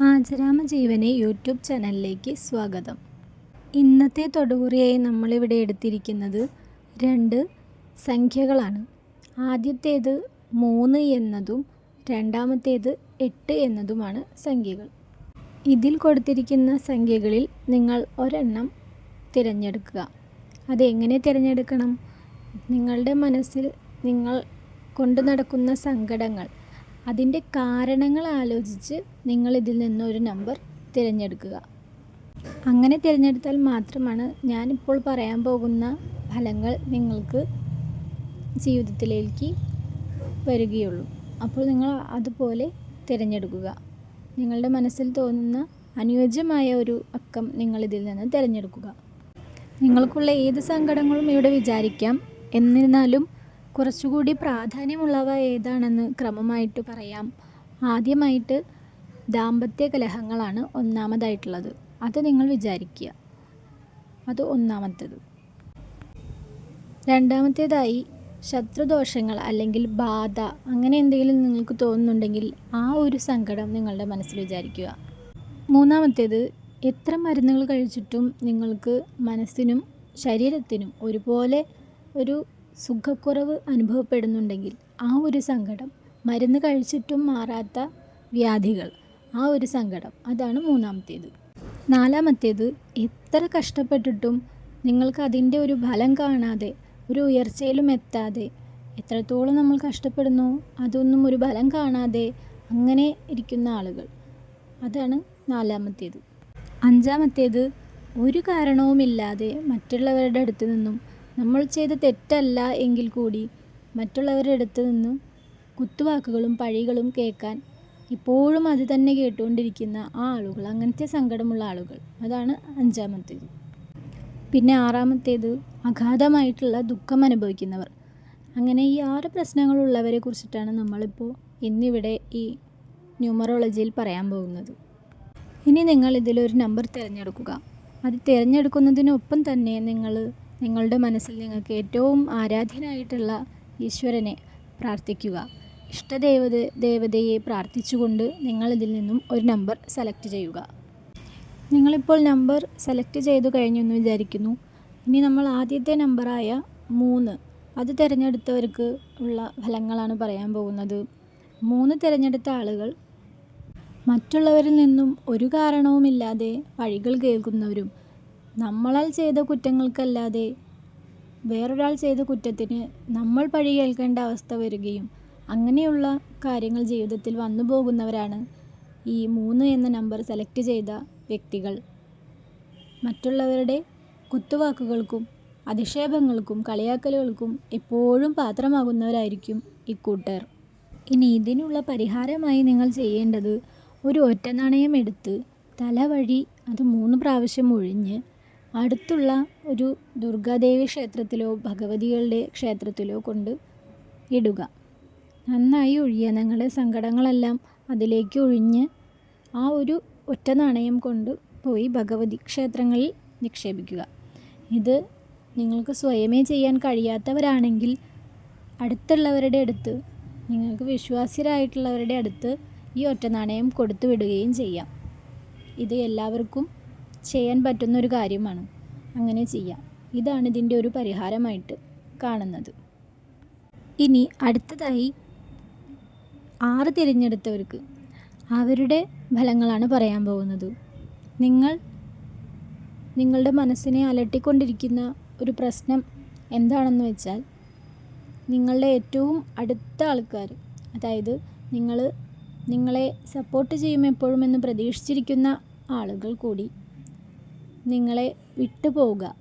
ആചരാമ ജീവനെ യൂട്യൂബ് ചാനലിലേക്ക് സ്വാഗതം. ഇന്നത്തെ തൊടുകുറിയായി നമ്മളിവിടെ എടുത്തിരിക്കുന്നത് രണ്ട് സംഖ്യകളാണ്. ആദ്യത്തേത് മൂന്ന് എന്നതും രണ്ടാമത്തേത് എട്ട് എന്നതുമാണ് സംഖ്യകൾ. ഇതിൽ കൊടുത്തിരിക്കുന്ന സംഖ്യകളിൽ നിങ്ങൾ ഒരെണ്ണം തിരഞ്ഞെടുക്കുക. അതെങ്ങനെ തിരഞ്ഞെടുക്കണം? നിങ്ങളുടെ മനസ്സിൽ നിങ്ങൾ കൊണ്ടു നടക്കുന്ന സങ്കടങ്ങൾ അതിന്റെ കാരണങ്ങൾ ആലോചിച്ച് നിങ്ങൾ ഇതിൽ നിന്ന് ഒരു നമ്പർ തിരഞ്ഞെടുക്കുക. അങ്ങനെ തിരഞ്ഞെടുത്താൽ മാത്രമാണ് ഞാനിപ്പോൾ പറയാൻ പോകുന്ന ഫലങ്ങൾ നിങ്ങൾക്ക് ജീവിതത്തിലേക്ക് വരികയുള്ളൂ. അപ്പോൾ നിങ്ങൾ അതുപോലെ തിരഞ്ഞെടുക്കുക. നിങ്ങളുടെ മനസ്സിൽ തോന്നുന്ന അനുയോജ്യമായ ഒരു അക്കം നിങ്ങൾ ഇതിൽ നിന്ന് തിരഞ്ഞെടുക്കുക. നിങ്ങൾക്കുള്ള ഏത് സങ്കടങ്ങളും ഇവിടെ വിചാരിക്കാം. എന്നിരുന്നാലും കുറച്ചുകൂടി പ്രാധാന്യമുള്ളവ ഏതാണെന്ന് ക്രമമായിട്ട് പറയാം. ആദ്യമായിട്ട് ദാമ്പത്യ കലഹങ്ങളാണ് ഒന്നാമതായിട്ടുള്ളത്. അത് നിങ്ങൾ വിചാരിക്കുക. അത് ഒന്നാമത്തേത്. രണ്ടാമത്തേതായി ശത്രുദോഷങ്ങൾ അല്ലെങ്കിൽ ബാധ അങ്ങനെ എന്തെങ്കിലും നിങ്ങൾക്ക് തോന്നുന്നുണ്ടെങ്കിൽ ആ ഒരു സങ്കടം നിങ്ങളുടെ മനസ്സിൽ വിചാരിക്കുക. മൂന്നാമത്തേത് എത്ര മരുന്നുകൾ കഴിച്ചിട്ടും നിങ്ങൾക്ക് മനസ്സിനും ശരീരത്തിനും ഒരുപോലെ ഒരു സുഖക്കുറവ് അനുഭവപ്പെടുന്നുണ്ടെങ്കിൽ ആ ഒരു സങ്കടം മരുന്ന് കഴിച്ചിട്ടും മാറാത്ത വ്യാധികൾ ആ ഒരു സങ്കടം അതാണ് മൂന്നാമത്തേത്. നാലാമത്തേത് എത്ര കഷ്ടപ്പെട്ടിട്ടും നിങ്ങൾക്ക് അതിന്റെ ഒരു ഫലം കാണാതെ ഒരു ഉയർച്ചയിലും എത്താതെ എത്രത്തോളം നമ്മൾ കഷ്ടപ്പെടുന്നു അതൊന്നും ഒരു ഫലം കാണാതെ അങ്ങനെ ഇരിക്കുന്ന ആളുകൾ. അതാണ് നാലാമത്തേത്. അഞ്ചാമത്തേത് ഒരു കാരണവുമില്ലാതെ മറ്റുള്ളവരുടെ അടുത്ത് നിന്നും നമ്മൾ ചെയ്ത തെറ്റല്ല എങ്കിൽ കൂടി മറ്റുള്ളവരുടെ അടുത്ത് നിന്നും കുത്തുവാക്കുകളും പഴികളും കേൾക്കാൻ ഇപ്പോഴും അത് തന്നെ കേട്ടുകൊണ്ടിരിക്കുന്ന ആ ആളുകൾ അങ്ങനത്തെ സങ്കടമുള്ള ആളുകൾ. അതാണ് അഞ്ചാമത്തേത്. പിന്നെ ആറാമത്തേത് അഗാധമായിട്ടുള്ള ദുഃഖം അനുഭവിക്കുന്നവർ. അങ്ങനെ ഈ ആറ് പ്രശ്നങ്ങളുള്ളവരെ കുറിച്ചിട്ടാണ് നമ്മളിപ്പോൾ ഇന്നിവിടെ ഈ ന്യൂമറോളജിയിൽ പറയാൻ പോകുന്നത്. ഇനി നിങ്ങൾ ഇതിലൊരു നമ്പർ തിരഞ്ഞെടുക്കുക. അത് തിരഞ്ഞെടുക്കുന്നതിനൊപ്പം തന്നെ നിങ്ങൾ നിങ്ങളുടെ മനസ്സിൽ നിങ്ങൾക്ക് ഏറ്റവും ആരാധ്യനായിട്ടുള്ള ഈശ്വരനെ പ്രാർത്ഥിക്കുക. ഇഷ്ടദേവത ദേവതയെ പ്രാർത്ഥിച്ചുകൊണ്ട് നിങ്ങൾ ഇതിൽ നിന്നും ഒരു നമ്പർ സെലക്ട് ചെയ്യുക. നിങ്ങളിപ്പോൾ നമ്പർ സെലക്ട് ചെയ്തു കഴിഞ്ഞു എന്ന് വിചാരിക്കുന്നു. ഇനി നമ്മൾ ആദ്യത്തെ നമ്പറായ മൂന്ന്. അത് തിരഞ്ഞെടുത്തവർക്ക് ഉള്ള ഫലങ്ങളാണ് പറയാൻ പോകുന്നത്. മൂന്ന് തിരഞ്ഞെടുത്ത ആളുകൾ മറ്റുള്ളവരിൽ നിന്നും ഒരു കാരണവുമില്ലാതെ വഴികൾ കേൾക്കുന്നവരും നമ്മളാൽ ചെയ്ത കുറ്റങ്ങൾക്കല്ലാതെ വേറൊരാൾ ചെയ്ത കുറ്റത്തിന് നമ്മൾ പഴി കേൾക്കേണ്ട അവസ്ഥ വരികയും അങ്ങനെയുള്ള കാര്യങ്ങൾ ജീവിതത്തിൽ വന്നു പോകുന്നവരാണ് ഈ മൂന്ന് എന്ന നമ്പർ സെലക്ട് ചെയ്ത വ്യക്തികൾ. മറ്റുള്ളവരുടെ കുത്തുവാക്കുകൾക്കും അധിക്ഷേപങ്ങൾക്കും കളിയാക്കലുകൾക്കും എപ്പോഴും പാത്രമാകുന്നവരായിരിക്കും ഇക്കൂട്ടർ ഇനി ഇതിനുള്ള പരിഹാരമായി നിങ്ങൾ ചെയ്യേണ്ടത് ഒരു ഒറ്റ നാണയം എടുത്ത് തലവഴി അത് മൂന്ന് പ്രാവശ്യം ഒഴിഞ്ഞ് അടുത്തുള്ള ഒരു ദുർഗാദേവി ക്ഷേത്രത്തിലോ ഭഗവതികളുടെ ക്ഷേത്രത്തിലോ കൊണ്ട് ഇടുക. നന്നായി ഒഴിയുക നിങ്ങളുടെ സങ്കടങ്ങളെല്ലാം അതിലേക്ക് ഒഴിഞ്ഞ് ആ ഒരു ഒറ്റ നാണയം കൊണ്ട് പോയി ഭഗവതി ക്ഷേത്രങ്ങളിൽ നിക്ഷേപിക്കുക. ഇത് നിങ്ങൾക്ക് സ്വയമേ ചെയ്യാൻ കഴിയാത്തവരാണെങ്കിൽ അടുത്തുള്ളവരുടെ അടുത്ത് നിങ്ങൾക്ക് വിശ്വാസ്യരായിട്ടുള്ളവരുടെ അടുത്ത് ഈ ഒറ്റ നാണയം കൊടുത്തു വിടുകയും ചെയ്യാം. ഇത് എല്ലാവർക്കും ചെയ്യാൻ പറ്റുന്ന ഒരു കാര്യമാണ്. അങ്ങനെ ചെയ്യാം. ഇതാണ് ഇതിന്റെ ഒരു പരിഹാരമായിട്ട് കാണുന്നത്. ഇനി അടുത്തതായി ആറ് തിരഞ്ഞെടുത്തവർക്ക് അവരുടെ ഫലങ്ങളാണ് പറയാൻ പോകുന്നത്. നിങ്ങൾ നിങ്ങളുടെ മനസ്സിനെ അലട്ടിക്കൊണ്ടിരിക്കുന്ന ഒരു പ്രശ്നം എന്താണെന്ന് വെച്ചാൽ നിങ്ങളുടെ ഏറ്റവും അടുത്ത ആൾക്കാർ അതായത് നിങ്ങൾ നിങ്ങളെ സപ്പോർട്ട് ചെയ്യും എപ്പോഴും എന്ന് പ്രതീക്ഷിച്ചിരിക്കുന്ന ആളുകൾ കൂടി നിങ്ങളെ വിട്ടു പോവുക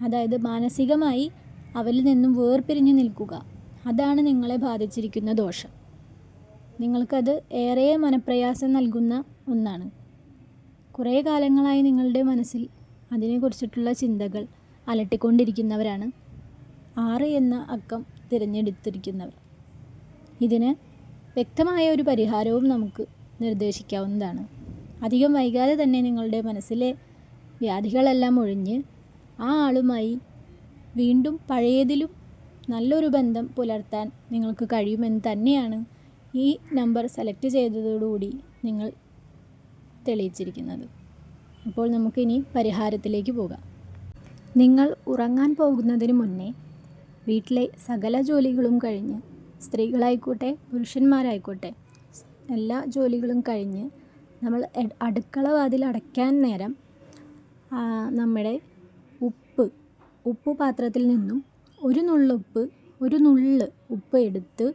അതായത് മാനസികമായി അവരിൽ നിന്നും വേർപിരിഞ്ഞു നിൽക്കുക. അതാണ് നിങ്ങളെ ബാധിച്ചിരിക്കുന്ന ദോഷം. നിങ്ങൾക്കത് ഏറെ മനപ്രയാസം നൽകുന്ന ഒന്നാണ്. കുറേ കാലങ്ങളായി നിങ്ങളുടെ മനസ്സിൽ അതിനെക്കുറിച്ചിട്ടുള്ള ചിന്തകൾ അലട്ടിക്കൊണ്ടിരിക്കുന്നവരാണ്. ആറ് എന്ന അക്കം തിരഞ്ഞെടുത്തിരിക്കുന്നവർ. ഇതിന് വ്യക്തമായ ഒരു പരിഹാരവും നമുക്ക് നിർദ്ദേശിക്കാവുന്നതാണ്. അധികം വൈകാതെ തന്നെ നിങ്ങളുടെ മനസ്സിലെ വ്യാധികളെല്ലാം ഒഴിഞ്ഞ് ആ ആളുമായി വീണ്ടും പഴയതിലും നല്ലൊരു ബന്ധം പുലർത്താൻ നിങ്ങൾക്ക് കഴിയുമെന്ന് തന്നെയാണ് ഈ നമ്പർ സെലക്ട് ചെയ്തതോടുകൂടി നിങ്ങൾ തെളിയിച്ചിരിക്കുന്നത്. അപ്പോൾ നമുക്കിനി പരിഹാരത്തിലേക്ക് പോകാം. നിങ്ങൾ ഉറങ്ങാൻ പോകുന്നതിന് മുന്നേ വീട്ടിലെ സകല ജോലികളും കഴിഞ്ഞ് സ്ത്രീകളായിക്കോട്ടെ പുരുഷന്മാരായിക്കോട്ടെ എല്ലാ ജോലികളും കഴിഞ്ഞ് നമ്മൾ അടുക്കള വാതിൽ അടയ്ക്കാൻ നേരം നമ്മുടെ ഉപ്പ്. ഉപ്പ് പാത്രത്തിൽ നിന്നും ഒരു നുള്ളുപ്പ് ഒരു നുള്ള് ഉപ്പ് എടുത്ത്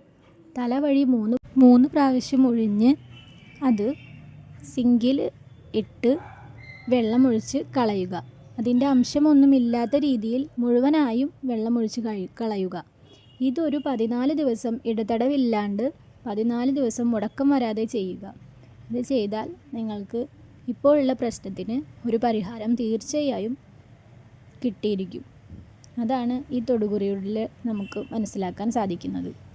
തലവഴി മൂന്ന് മൂന്ന് പ്രാവശ്യം ഒഴിഞ്ഞ് അത് സിങ്കിൽ ഇട്ട് വെള്ളമൊഴിച്ച് കളയുക. അതിന്റെ അംശമൊന്നുമില്ലാത്ത രീതിയിൽ മുഴുവനായും വെള്ളമൊഴിച്ച് കഴി കളയുക. ഇതൊരു പതിനാല് ദിവസം ഇടതടവില്ലാണ്ട് പതിനാല് ദിവസം മുടക്കം വരാതെ ചെയ്യുക. ഇത് ചെയ്താൽ നിങ്ങൾക്ക് ഇപ്പോഴുള്ള പ്രശ്നത്തിന് ഒരു പരിഹാരം തീർച്ചയായും കിട്ടിയിരിക്കും. അതാണ് ഈ തൊടുകുറിയിൽ നമുക്ക് മനസ്സിലാക്കാൻ സാധിക്കുന്നത്.